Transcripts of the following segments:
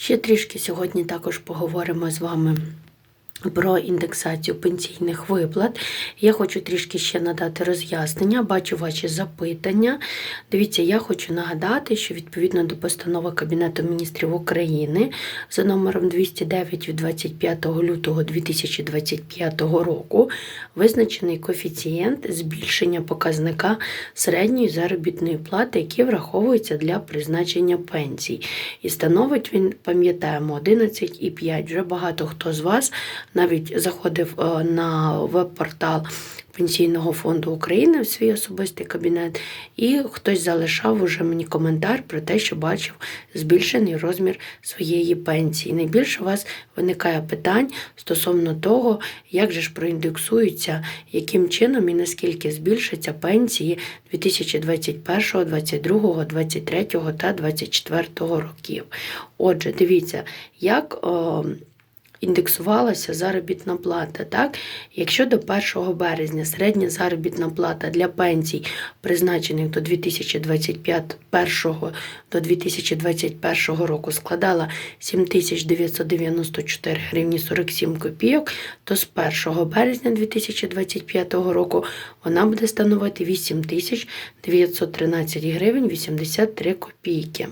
Ще трішки сьогодні також поговоримо з вами про індексацію пенсійних виплат. Я хочу трішки ще надати роз'яснення, бачу ваші запитання. Дивіться, я хочу нагадати, що відповідно до постанови Кабінету міністрів України за номером 209 від 25 лютого 2025 року визначений коефіцієнт збільшення показника середньої заробітної плати, який враховується для призначення пенсій. І становить він, пам'ятаємо, 11,5. Вже багато хто з вас навіть заходив е, на веб-портал Пенсійного фонду України в свій особистий кабінет, і хтось залишав уже мені коментар про те, що бачив збільшений розмір своєї пенсії. Найбільше у вас виникає питань стосовно того, як же ж проіндексуються, яким чином і наскільки збільшаться пенсії 2021, 2022, 2023 та 2024 років. Отже, дивіться, як. О, індексувалася заробітна плата. Так? Якщо до 1 березня середня заробітна плата для пенсій, призначених до 2021 до 2021 року, складала 7994 гривні 47 копійок, то з 1 березня 2025 року вона буде становити 8913 гривень 83 копійки.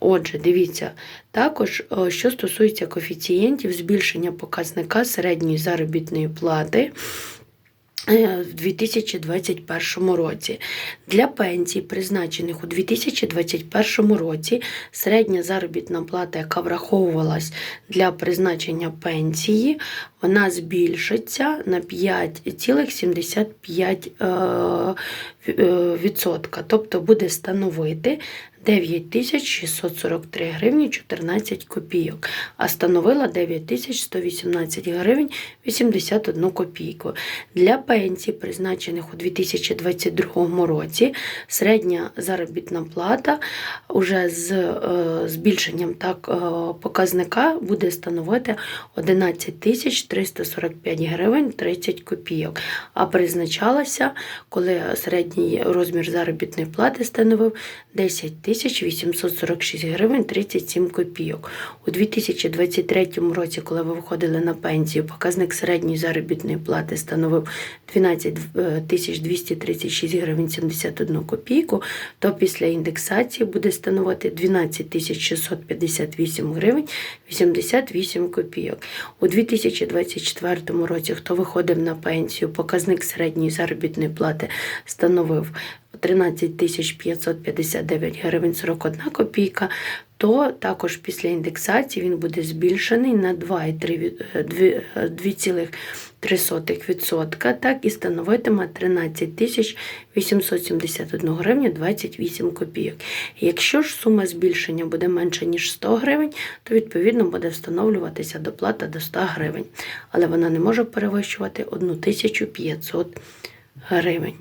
Отже, дивіться, також, що стосується коефіцієнтів збільшення показника середньої заробітної плати. Е, в 2021 році. Для пенсій, призначених у 2021 році, середня заробітна плата, яка враховувалась для призначення пенсії, вона збільшиться на 5,75%. Е, тобто буде становити 9643 гривні 14 копійок, а становила 9118 гривень 81 копійку. Для пенсій, призначених у 2022 році, середня заробітна плата уже з е, збільшенням так, е, показника буде становити 11 345 гривень 30 копійок, а призначалася, коли середній розмір заробітної плати становив 10 846 гривень 37 копійок. У 2023 році, коли ви виходили на пенсію, показник середньої заробітної плати становив 12 236 гривень 71 копійку, то після індексації буде становити 12 658 гривень 88 копійок. У 2024 році, хто виходив на пенсію, показник середньої заробітної плати становив 13 559 гривень 41 копійка, то також після індексації він буде збільшений на 2,3%, так і становитиме 13 871 гривня 28 копійок. Якщо ж сума збільшення буде менше, ніж 100 гривень, то відповідно буде встановлюватися доплата до 100 гривень, але вона не може перевищувати 1500 гривень гривень.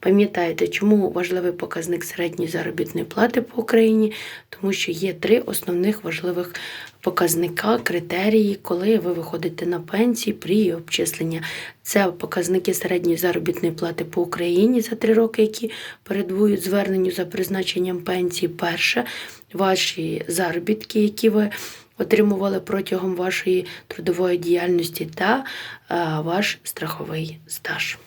Пам'ятаєте, чому важливий показник середньої заробітної плати по Україні? Тому що є три основних важливих показника, критерії, коли ви виходите на пенсії при її обчисленні. Це показники середньої заробітної плати по Україні за три роки, які передвують зверненню за призначенням пенсії. Перше, ваші заробітки, які ви отримували протягом вашої трудової діяльності, та ваш страховий стаж.